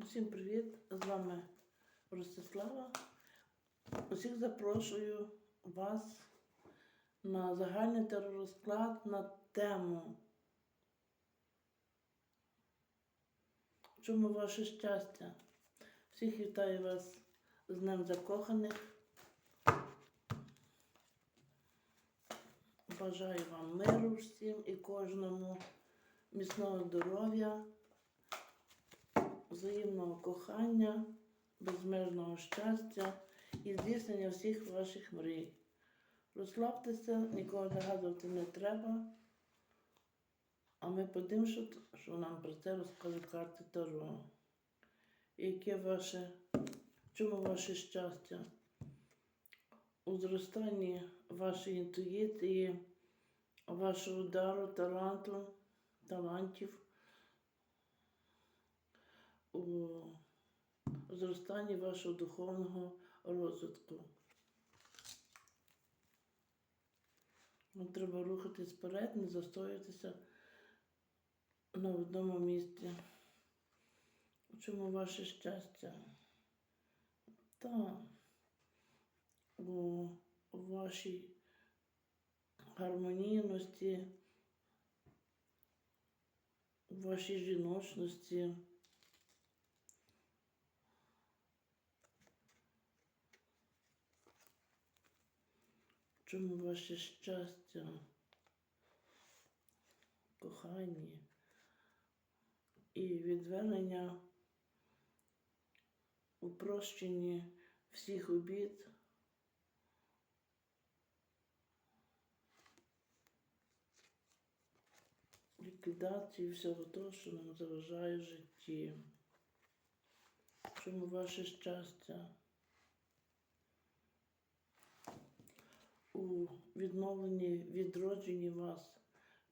Усім привіт! З вами Ростислава. Усіх запрошую вас на загальний теророзклад на тему. Чому ваше щастя? Всіх вітаю вас з Днем Закоханих. Бажаю вам миру всім і кожному, міцного здоров'я взаємного кохання, безмежного щастя і здійснення всіх ваших мрій. Розслабтеся, нікого нагадувати не треба. А ми подивимося, що нам про це розкажуть карти Таро. Яке ваше, чому ваше щастя? У зростанні вашої інтуїції, вашого дару, таланту, талантів у зростанні вашого духовного розвитку. Треба рухатись вперед, не застоюватися на одному місці. У чому ваше щастя? Та у вашій гармонійності, у вашій жіночності. В чому ваше щастя, кохання і відвернення у прощенні всіх обід. Ліквідації всього того, що нам заважає в житті. Чому ваше щастя? У відновленні, відродженні вас,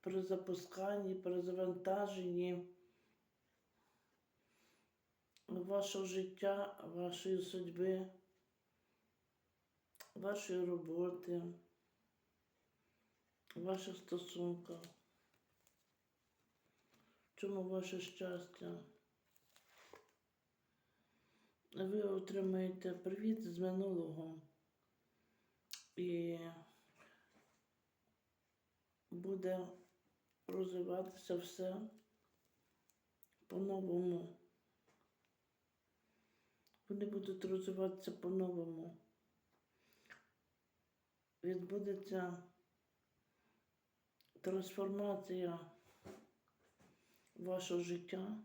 при запусканні, при завантаженні вашого життя, вашої судьби, вашої роботи, ваших стосунків. В Чому ваше щастя? Ви отримаєте привіт з минулого. І буде розвиватися все по-новому. Вони будуть розвиватися по-новому. Відбудеться трансформація вашого життя.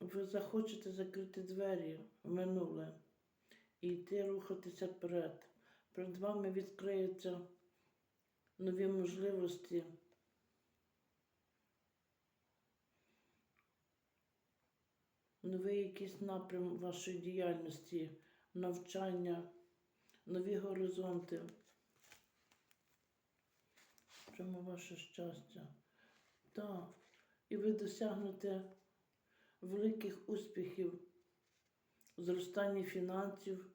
Ви захочете закрити двері в минуле і йти рухатися вперед. Перед вами відкриються нові можливості. Новий якийсь напрям вашої діяльності, навчання, нові горизонти. Чому ваше щастя? Так. І ви досягнете великих успіхів зростання фінансів,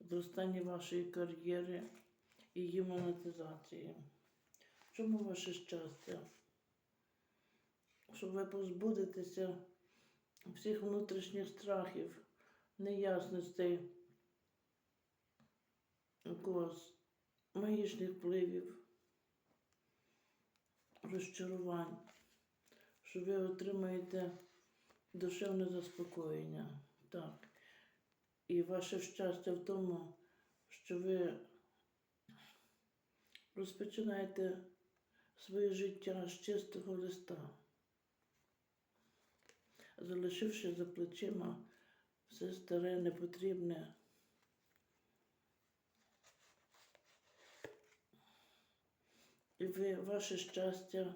зростання вашої кар'єри і її монетизації. В чому ваше щастя? Щоб ви позбудетеся всіх внутрішніх страхів, неясностей, якогось магічних впливів, розчарувань, що ви отримаєте душевне заспокоєння. Так. І ваше щастя в тому, що ви розпочинаєте своє життя з чистого листа, залишивши за плечима все старе, непотрібне. І ви, ваше щастя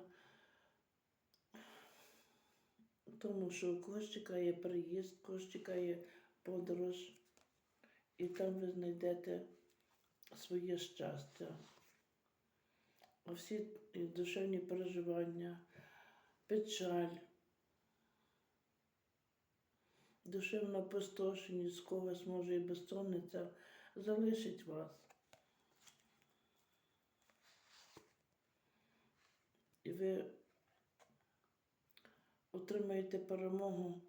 в тому, що когось чекає приїзд, когось чекає подорож, і там ви знайдете своє щастя. А всі душевні переживання, печаль, душевна опустошеність, когось може і безсонниця залишить вас. І ви отримаєте перемогу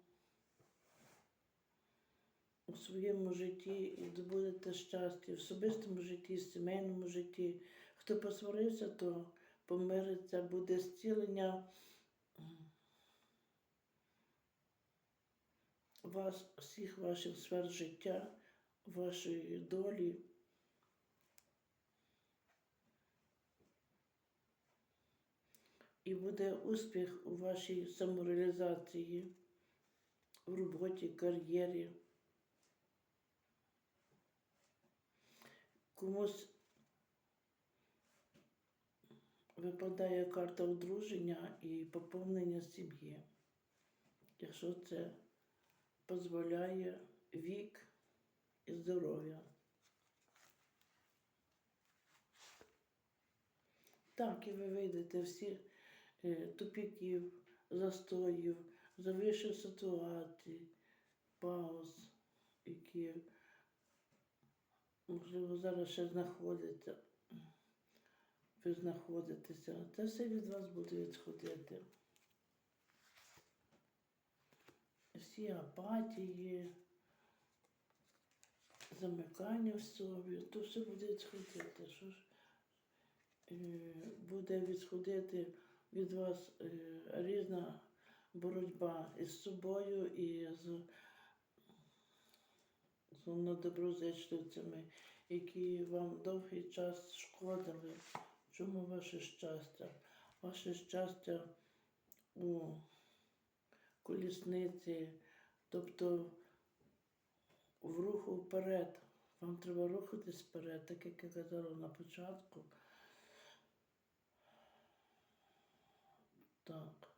у своєму житті і здобудете щастя в особистому житті, в сімейному житті. Хто посварився, то помириться, буде зцілення вас, всіх ваших сфер життя, вашої долі. І буде успіх у вашій самореалізації, в роботі, кар'єрі. Комусь випадає карта одруження і поповнення сім'ї. Якщо це дозволяє вік і здоров'я. Так, і ви вийдете всі тупіків, застоїв, завищих ситуацій, пауз, які, можливо, зараз ще знаходяться. Ви знаходитеся. Це все від вас буде відходити. Всі апатії, замикання в собі, то все буде відходити. Що ж е, буде відходити від вас е, різна боротьба із собою і з, з недоброзичливцями, які вам довгий час шкодили. Чому ваше щастя? Ваше щастя у колісниці, тобто в руху вперед. Вам треба рухатись вперед, так як я казала на початку. Так.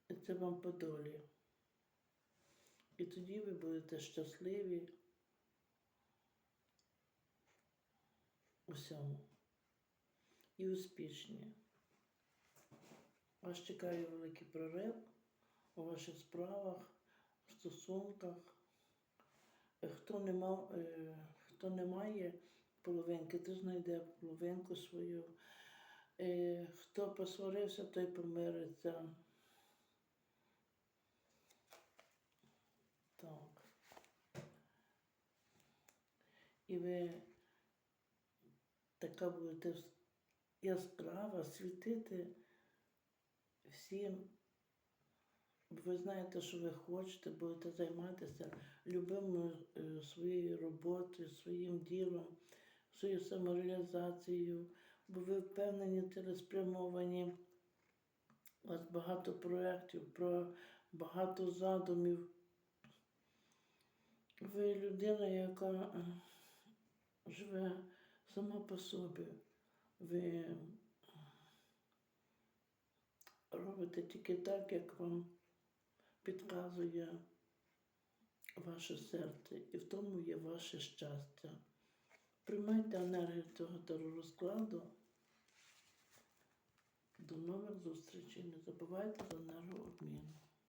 І це вам по долі. І тоді ви будете щасливі у всьому. І успішні. Вас чекає великий прорив у ваших справах, стосунках. Е, Хто не, мав, е, хто не має половинки, то знайде половинку свою. Е, Хто посварився, той помириться. Так. І ви така будете яскрава, світити всім. Ви знаєте, що ви хочете, будете займатися любимою е, своєю роботою, своїм ділом, своєю самореалізацією, бо ви впевнені, цілеспрямовані. У вас багато проєктів, про багато задумів. Ви людина, яка е, живе сама по собі. Ви робите тільки так, як вам підказує ваше серце, і в тому є ваше щастя. Приймайте енергію цього теророзкладу. До нових зустрічей. Не забувайте за енергообмін.